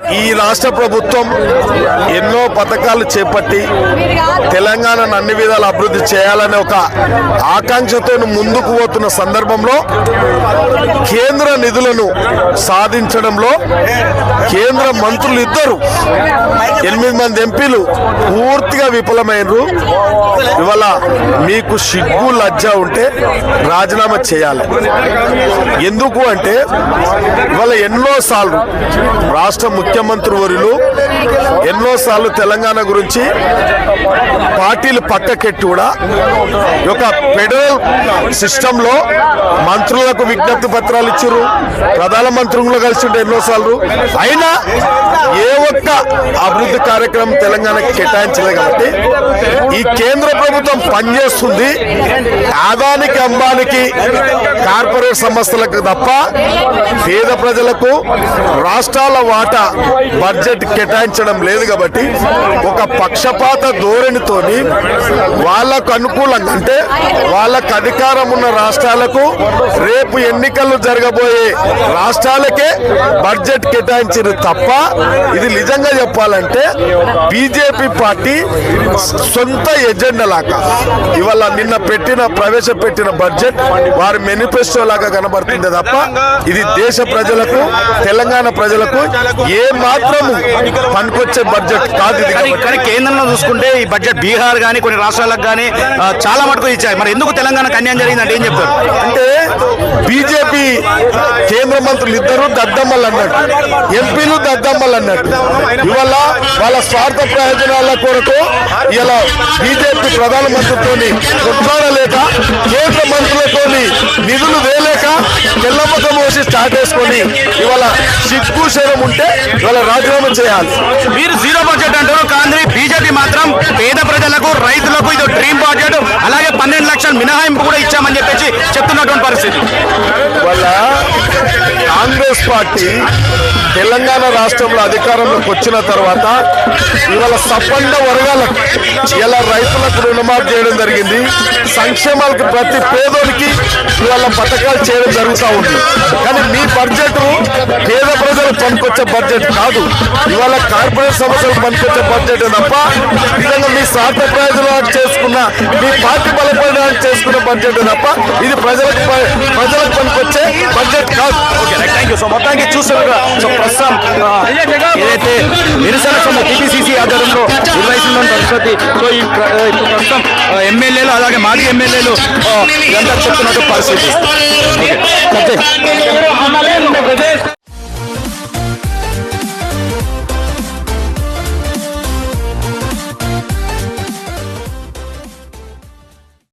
ఈ రాష్ట్ర ప్రభుత్వం ఎన్నో పథకాలు చేపట్టి తెలంగాణను అన్ని విధాలు అభివృద్ధి చేయాలనే ఒక ఆకాంక్షతో ముందుకు పోతున్న సందర్భంలో కేంద్ర నిధులను సాధించడంలో కేంద్ర మంత్రులు ఇద్దరు ఎనిమిది మంది ఎంపీలు పూర్తిగా విఫలమైనరు. ఇవాళ మీకు సిగ్గు లజ్జ ఉంటే రాజీనామా చేయాలి. ఎందుకు అంటే ఇవాళ ఎన్నోసార్లు రాష్ట్ర ముఖ్యమంత్రి వర్యులు ఎన్నోసార్లు తెలంగాణ గురించి పార్టీలు పక్కకెట్టి కూడా ఒక ఫెడరల్ సిస్టంలో మంత్రులకు విజ్ఞప్తి పత్రాలు ఇచ్చారు ప్రధానమంత్రులు కలిసి ఉంటే ఎన్నోసార్లు అయినా ఏ ఒక్క అభివృద్ధి కార్యక్రమం తెలంగాణ కేటాయించలేదు కాబట్టి ఈ కేంద్ర ప్రభుత్వం పనిచేస్తుంది. ఆదానికి అంబానికి కార్పొరేట్ సంస్థలకు తప్ప పేద ప్రజలకు రాష్ట్రాల వాటా బడ్జెట్ కేటాయించడం లేదు కాబట్టి ఒక పక్షపాత ధోరణితోని వాళ్ళకు అనుకూలంగా అంటే వాళ్ళకు అధికారం ఉన్న రాష్ట్రాలకు రేపు ఎన్నికలు జరగబోయే రాష్ట్రాలకే బడ్జెట్ కేటాయించారు తప్ప ఇది నిజంగా చెప్పాలంటే బీజేపీ పార్టీ సొంత ఎజెండా లాగా. ఇవాళ నిన్న పెట్టిన ప్రవేశపెట్టిన బడ్జెట్ వారి మేనిఫెస్టో లాగా కనబడుతుంది తప్ప ఇది దేశ ప్రజలకు తెలంగాణ ప్రజలకు ఏ మాత్రము పనికొచ్చే బడ్జెట్ కాదు ఇది కానీ కేంద్రంలో చూసుకుంటే ఈ బడ్జెట్ బీహార్ కానీ కొన్ని రాష్ట్రాలకు కానీ చాలా మటుకు ఇచ్చాయి. మరి ఎందుకు తెలంగాణకు అన్యాయం జరిగిందంటే ఏం చెప్తారు? అంటే బీజేపీ కేంద్ర మంత్రులు ఇద్దరు దద్దమ్మలు అన్నట్టు ఎంపీలు దద్దమ్మలు అన్నట్టు. ఇవాళ వాళ్ళ స్వార్థ ప్రయోజనాల కొరకు ఇలా బీజేపీ ప్రధానమంత్రితో కొట్లాడలేక కేంద్ర మంత్రులతో నిధులు వేయలేక తెల్లమ్మకం మోసి స్టార్ట్ చేసుకొని ఇవాళ సిగ్గు శరం ఉంటే ఇవాళ రాజీనామా చేయాలి. మీరు జీరో బడ్జెట్ అంటారు కానీ బీజేపీ మాత్రం పేద ప్రజలకు రైతులకు ఇది డ్రీమ్ బడ్జెట్ అలాగే పన్నెండు లక్షల మినహాయింపు కూడా ఇచ్చామని చెప్పేసి చెప్తున్నటువంటి పరిస్థితి. కాంగ్రెస్ పార్టీ తెలంగాణ రాష్ట్రంలో అధికారంలోకి వచ్చిన తర్వాత ఇవాళ సపండ వర్గాలకు ఇలా రైతులకు రుణమాఫీ చేయడం జరిగింది. సంక్షేమాలకు ప్రతి పేదోడికి ఇవాళ పథకాలు చేయడం జరుగుతూ ఉంది. కానీ మీ బడ్జెట్ పేద ప్రజలు పనికొచ్చే బడ్జెట్ కాదు. ఇవాళ కార్పొరేట్ సమస్యలకు పనికొచ్చే బడ్జెట్ తప్ప నిజంగా మీ స్వార్థ ప్రయోజనాలు చేసుకున్న మీ పార్టీ బలపడడానికి చేసుకున్న బడ్జెట్ తప్ప ఇది ప్రజలకు ప్రజలకు పనికొచ్చే బడ్జెట్ కాదు. ఓకే థ్యాంక్ యూ సో మొత్తానికి చూస్తున్నారు. సో ప్రస్తుతం ఏదైతే నిరసన సమ్మె టీపీసీసీ ఆధ్వర్యంలో నిర్వహిస్తున్న పరిస్థితి సో ఈ ప్రస్తుతం ఎమ్మెల్యేలు అలాగే మాజీ ఎమ్మెల్యేలు ఇదంతా చెప్తున్నట్టు పరిస్థితి. ఓకే